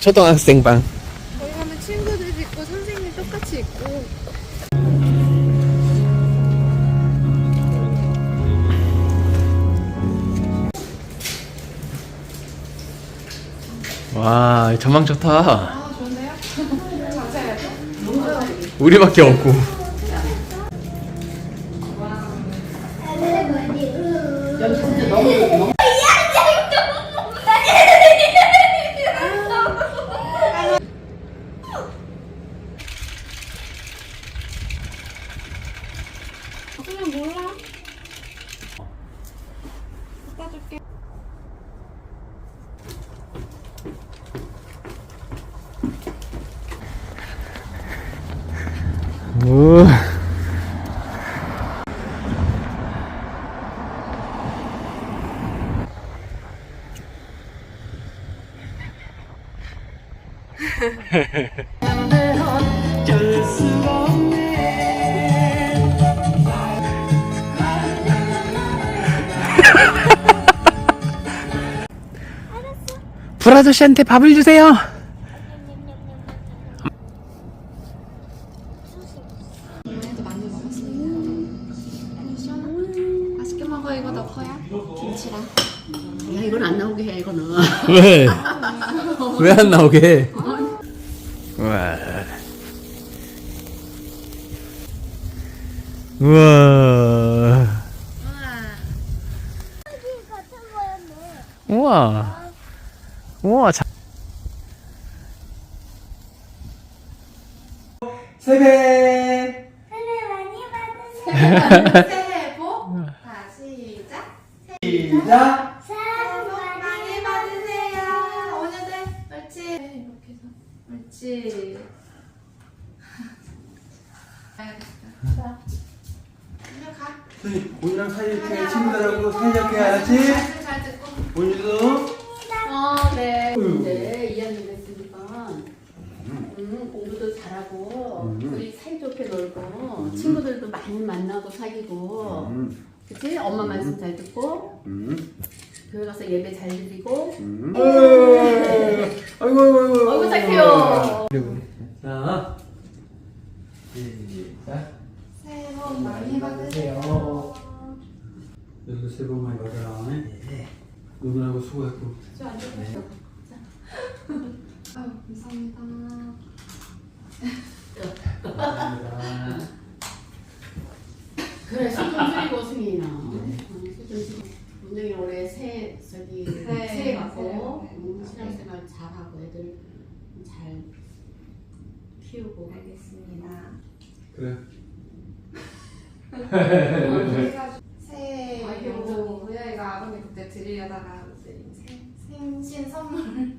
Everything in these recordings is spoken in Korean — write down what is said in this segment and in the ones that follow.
초등학생 방. 와, 전망 좋다. 아 좋네요. 감사해요. 우리밖에 없고. 그냥 몰라. 갖다 줄게. 우. 불 아저씨한테 밥을 주세요. 이번에도 많이 먹었어요. 맛있게 먹어 이거 너 거야. 김치랑. 야 이건 안 나오게 해 이거는 왜? 왜 안 나오게 해? 우와. 우와. 우와. 우와. 자. 세배. 새해 복. 다 시작. 시작. 새해 복 많이 받으세요. 오늘들 옳지. 이렇게 해서 옳지. 알겠다. 가. 오늘랑 사이좋게 친구들하고 사이좋게 알았지? 말씀 잘 듣고. 오늘도 어, 네 이제 2학년 됐으니까? 음, 공부도 잘하고 우리 사이좋게 놀고 친구들도 많이 만나고 사귀고 그치? 엄마 말씀 잘 듣고 교회 가서 예배 잘 드리고. 아이고 아이고 아이고. 어이구 착해요. 자 시작 새해 복 많이 받으세요. 너희도 새해 복 많이 받아라. 누구하고 수고했고. 저 앉아 보세요. 아유, 감사합니다. 그래 수준 줄이고 승인아 수준 줄이고 문정이 올해 새 저기 네, 새해 가고 네, 네. 음, 신앙생활 잘하고 애들 잘 키우고 알겠습니다. 그래. 새해 아이고. 뭐 우야이가 아버님 그때 드리려다가 이제 생- 생신 선물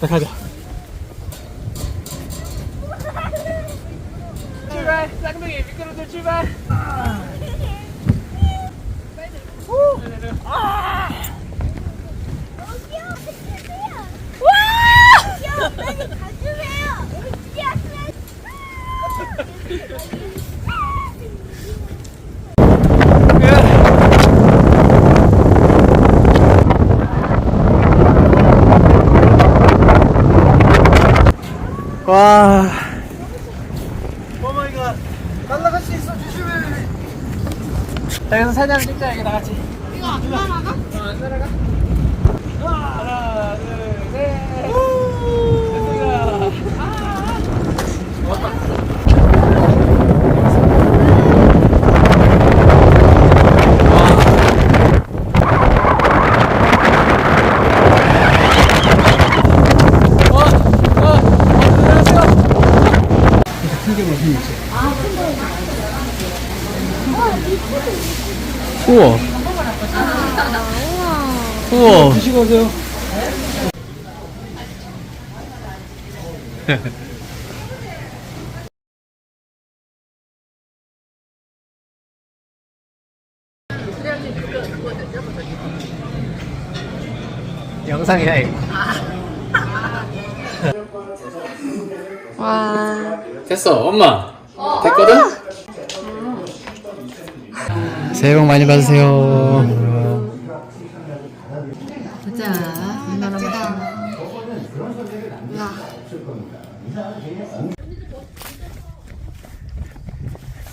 자 가자 출발 쌍둥이 미끄러져 출발 와. 오마이갓. 날라갈 수 있어 조심해. 자 여기서 사냥을 찍자 여기 나같이. 이거 안 날아가? 어, 안 날아가? 하나 둘셋. 됐습니다. 아, 아. 우와. 드시고 오세요. 영상이야 이거. 와. 됐어, 엄마. 됐거든? 새해 복 많이 받으세요. 보자. 얼마나 맛있나.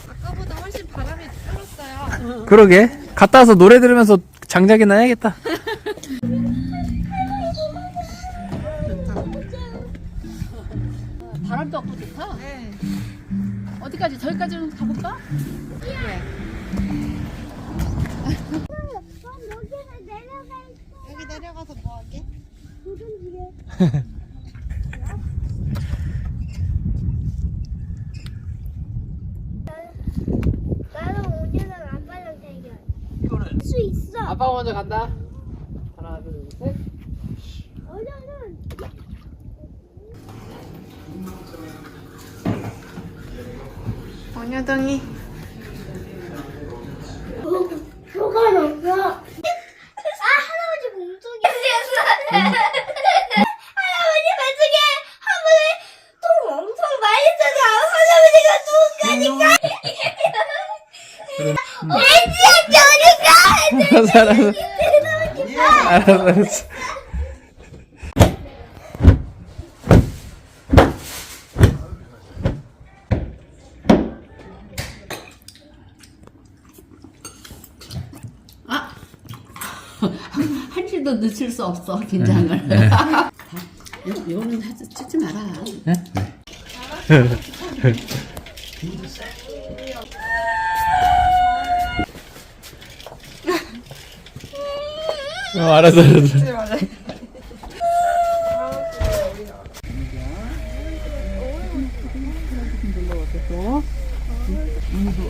아까보다 훨씬 바람이 줄었어요. 그러게. 갔다 와서 노래 들으면서 장작이나 해야겠다. 바람도 없고 좋다. 네. 어디까지? 저기까지 좀 가볼까? 여기 내려가서 뭐 하게? 나는 오늘은 아빠랑 대결. 수 있어. 아빠가 먼저 간다. 하나, 둘, 셋. 원효동이. 표가 없어. 아 할아버지 몸속에 할아버지 뱃속에 한 번에 똥 엄청 많이 싸서 할아버지가 누우니까 왠지 알았어, 알았어. 알았어, 알았어. 한 줄도 늦출 수 없어 긴장을. 이- 이거는 하지 찍지 마라. 어, 알았어, 알았어.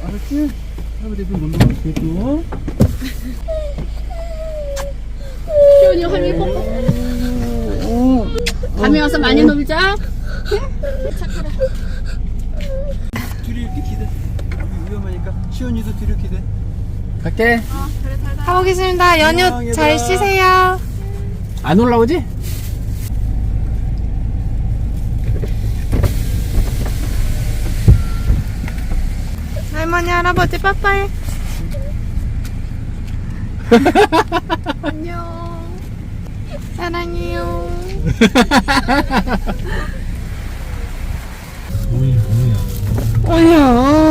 알았지? 할아버지 좀 놀러 갈게 또. 시원이 할미 뽀뽀. 밤에 와서 많이 놀자. 둘이 이렇게 기대. 여기 위험하니까 시원이도 뒤로 기대. 갈게. 가보겠습니다. 연휴 안녕, 잘 얘들아. 쉬세요. 안 올라오지? 할머니, 할아버지, 빠빠이. 안녕. 사랑해요. 뭐야? 어떡